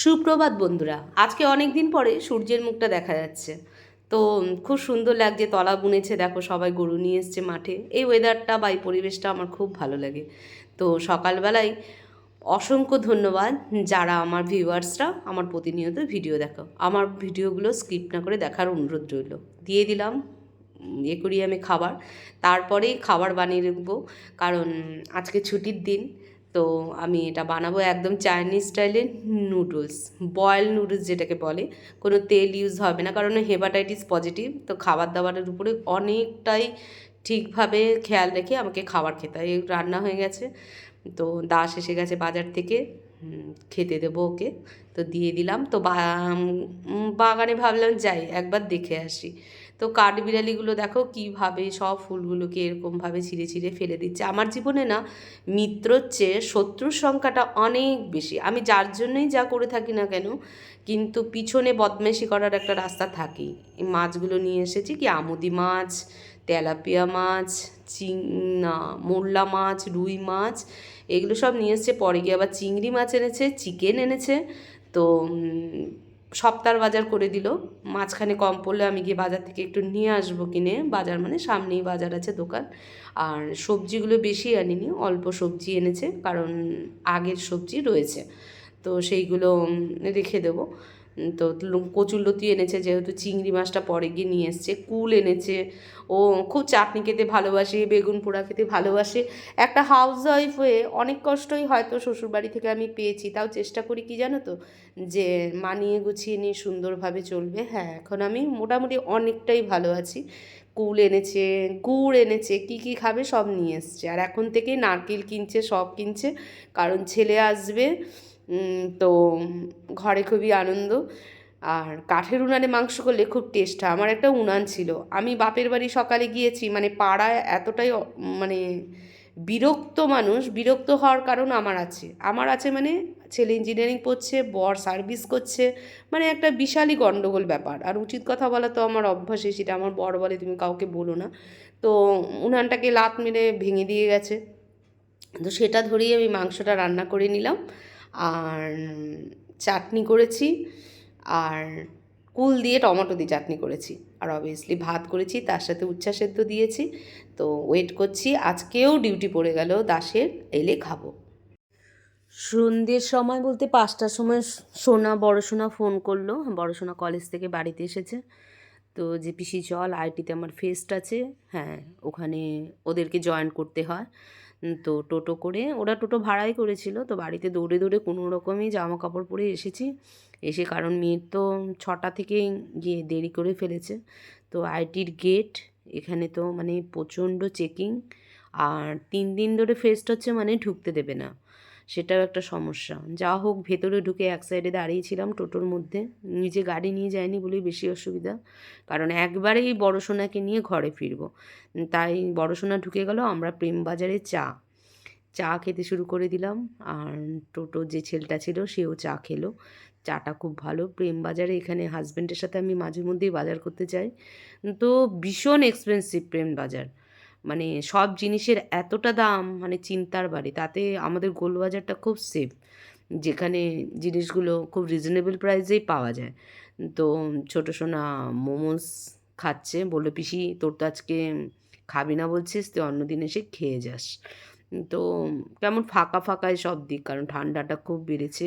সুপ্রভাত বন্ধুরা, আজকে অনেক দিন পরে সূর্যের মুখটা দেখা যাচ্ছে। তো খুব সুন্দর লাগছে, তলা বুনেছে, দেখো সবাই গরু নিয়ে এসছে মাঠে। এই ওয়েদারটা বা এই পরিবেশটা আমার খুব ভালো লাগে। তো সকালবেলায় অসংখ্য ধন্যবাদ যারা আমার ভিউয়ার্সরা আমার প্রতিনিয়ত ভিডিও দেখো। আমার ভিডিওগুলো স্কিপ না করে দেখার অনুরোধ রইল। দিয়ে দিলাম করি আমি খাবার, তারপরেই খাবার বানিয়ে রাখব। কারণ আজকে ছুটির দিন তো আমি এটা বানাবো একদম চাইনিজ স্টাইলের নুডলস, বয়েল নুডলস যেটাকে বলে। কোনো তেল ইউজ হবে না, কারণ হেপাটাইটিস পজিটিভ, তো খাবার দাবারের উপরে অনেকটাই ঠিকভাবে খেয়াল রেখে আমাকে খাবার খেতে হয়। রান্না হয়ে গেছে, তো দাস এসে গেছে বাজার থেকে খেতে দেবো ওকে, তো দিয়ে দিলাম। তো বাগানে ভাবলাম যাই, একবার দেখে আসি। তো কাঠবিড়ালিগুলো দেখো কীভাবে সব ফুলগুলোকে এরকমভাবে ছিঁড়ে ছিঁড়ে ফেলে দিচ্ছে। আমার জীবনে না মিত্রর চেয়ে শত্রুর সংখ্যাটা অনেক বেশি। আমি যার জন্যই যা করে থাকি না কেন, কিন্তু পিছনে বদমাইশি করার একটা রাস্তা থাকেই। এই মাছগুলো নিয়ে এসেছি কি? আমুদি মাছ, তেলাপিয়া মাছ, চিং, না মোরলা মাছ, রুই মাছ, এগুলো সব নিয়ে এসছে। পরে গিয়ে আবার চিংড়ি মাছ এনেছে, চিকেন এনেছে। তো সপ্তাহ বাজার করে দিল। মাঝখানে কম পড়লে আমি গিয়ে বাজার থেকে একটু নিয়ে আসব কিনে। বাজার মানে সামনেই বাজার আছে দোকান। আর সবজিগুলো বেশি আনিনি, অল্প সবজি এনেছে, কারণ আগের সবজি রয়েছে। তো সেইগুলো রেখে দেবো। তো কচুরলতি এনেছে, যেহেতু চিংড়ি মাছটা পরে গিয়ে নিয়ে এসছে, কুল এনেছে, ও খুব চাটনি খেতে ভালোবাসে, বেগুন পোড়া খেতে ভালোবাসে। একটা হাউস ওয়াইফ হয়ে অনেক কষ্টই হয়তো শ্বশুরবাড়ি থেকে আমি পেয়েছি, তাও চেষ্টা করি কি জানো তো? যে মানিয়ে গুছিয়ে নিয়ে সুন্দরভাবে চলবে। হ্যাঁ এখন আমি মোটামুটি অনেকটাই ভালো আছি। কুল এনেছে, গুড় এনেছে, কি কি খাবে সব নিয়ে এসছে। আর এখন থেকেই নারকেল কিনছে, সব কিনছে, কারণ ছেলে আসবে তো ঘরে খুবই আনন্দ। আর কাঠের উনানে মাংস করলে খুব টেস্ট হয়। আমার একটা উনান ছিল। আমি বাপের বাড়ি সকালে গিয়েছি মানে পাড়ায় এতটাই মানে বিরক্ত মানুষ, বিরক্ত হওয়ার কারণ আমার আছে। আমার আছে মানে ছেলে ইঞ্জিনিয়ারিং পড়ছে, বর সার্ভিস করছে মানে একটা বিশালই গণ্ডগোল ব্যাপার। আর উচিত কথা বলা তো আমার অভ্যাসে, সেটা আমার বর বলে তুমি কাউকে বলো না। তো উনানটাকে লাত মেরে ভেঙে দিয়ে গেছে। তো সেটা ধরেই আমি মাংসটা রান্না করে নিলাম। আর, চাটনি করেছি, আর কুল দিয়ে টমেটো দিয়ে চাটনি করেছি। আর অবভিয়াসলি ভাত করেছি, তার সাথে উচ্ছা সেদ্ধ দিয়েছি। তো ওয়েট করছি, আজকেও ডিউটি পড়ে গেল, দাসের এলে খাব। সন্ধ্যের সময় বলতে পাঁচটার সময় সোনা, বড় সোনা ফোন করল। বড় সোনা কলেজ থেকে বাড়িতে এসেছে। তো যে পিসি চল আইটিতে আমার ফেস্ট আছে। হ্যাঁ ওখানে ওদেরকে জয়েন করতে হয়। তো টোটো করে, ওরা টোটো ভাড়াই করেছিল। তো বাড়িতে দৌড়ে দৌড়ে কোনো রকমই জামা কাপড় পরে এসেছি। এসে কারণ মেয়ের তো ছটা থেকে গিয়ে দেরি করে ফেলেছে। তো আইটির গেট, এখানে তো মানে প্রচণ্ড চেকিং। আর তিন দিন ধরে ফেস্ট হচ্ছে মানে ঢুকতে দেবে না। সেটাও একটা সমস্যা। যা হোক, ভেতরে ঢুকে এক সাইডে দাঁড়িয়েছিলাম টোটোর মধ্যে। নিজে গাড়ি নিয়ে যায়নি বলেই বেশি অসুবিধা। কারণ একবারেই বড় সোনাকে নিয়ে ঘরে ফিরবো। তাই বড় সোনা ঢুকে গেল, আমরা প্রেম বাজারে চা। চা খেতে শুরু করে দিলাম। আর টোটো যে ছেলেটা ছিল, সেও চা খেলো। চাটা খুব ভালো। প্রেম বাজারে এখানে হাজব্যান্ডের সাথে আমি মাঝে মধ্যেই বাজার করতে যাই। তো ভীষণ এক্সপেন্সিভ প্রেম বাজার। মানে সব জিনিসের এতটা দাম মানে চিন্তার বাড়ি। তাতে আমাদের গোলবাজারটা খুব সেফ যেখানে জিনিসগুলো খুব রিজনেবল প্রাইসেই পাওয়া যায়। তো ছোটো সোনা মোমোস খাচ্ছে, বলল, পিসি, তোর তো আজকে খাবি না বলছিস, তুই অন্য দিন এসে খেয়ে যাস। তো কেমন ফাঁকা ফাঁকায় সব দিক, কারণ ঠান্ডাটা খুব বেড়েছে।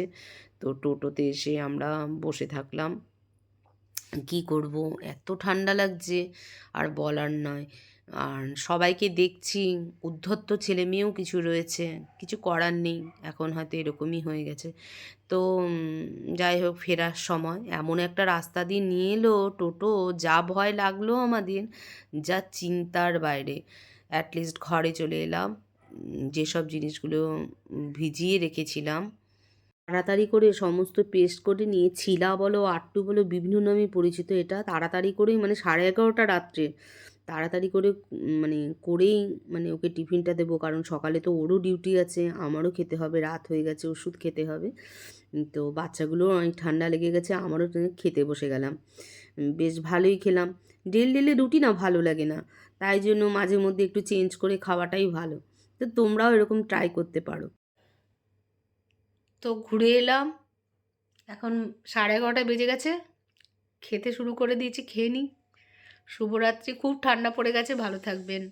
তো টোটোতে এসে আমরা বসে থাকলাম। কি করব? এত ঠান্ডা লাগছে। আর বলার নয়। আর সবাইকে দেখছি, উদ্ধত্ত ছেলে মেয়েও কিছু রয়েছে। কিছু করার নেই। এখন হয়তো এরকমই হয়ে গেছে। তো যাই হোক, ফেরার সময়। এমন একটা রাস্তা দিয়ে নিয়ে এলো টোটো। যা ভয় লাগল আমাদের। যা চিন্তার বাইরে। অ্যাটলিস্ট ঘরে চলে এলাম। যেসব জিনিসগুলো ভিজিয়ে রেখেছিলাম। তাড়াতাড়ি করে সমস্ত পেস্ট করে নিয়ে ছিলা বলো, আট্টু বলো, বিভিন্ন নামে পরিচিত এটা, তাড়াতাড়ি করেই মানে সাড়ে এগারোটা রাত্রে তাড়াতাড়ি করে মানে করেই মানে ওকে টিফিনটা দেবো। কারণ সকালে তো ওরও ডিউটি আছে, আমারও খেতে হবে, রাত হয়ে গেছে, ওষুধ খেতে হবে। তো বাচ্চাগুলোও অনেক ঠান্ডা লেগে গেছে, আমারও খেতে বসে গেলাম। বেশ ভালোই খেলাম। ডেল ডেলে রুটি না ভালো লাগে না, তাই জন্য মাঝে মধ্যে একটু চেঞ্জ করে খাওয়াটাই ভালো। তো তোমরাও এরকম ট্রাই করতে পারো। তো ঘুরে এলাম। এখন সাড়ে এগারোটা বেজে গেছে। খেতে শুরু করে দিয়েছি, খেয়ে নিই। শুভরাত্রি, খুব ঠান্ডা পড়ে গেছে, ভালো থাকবেন।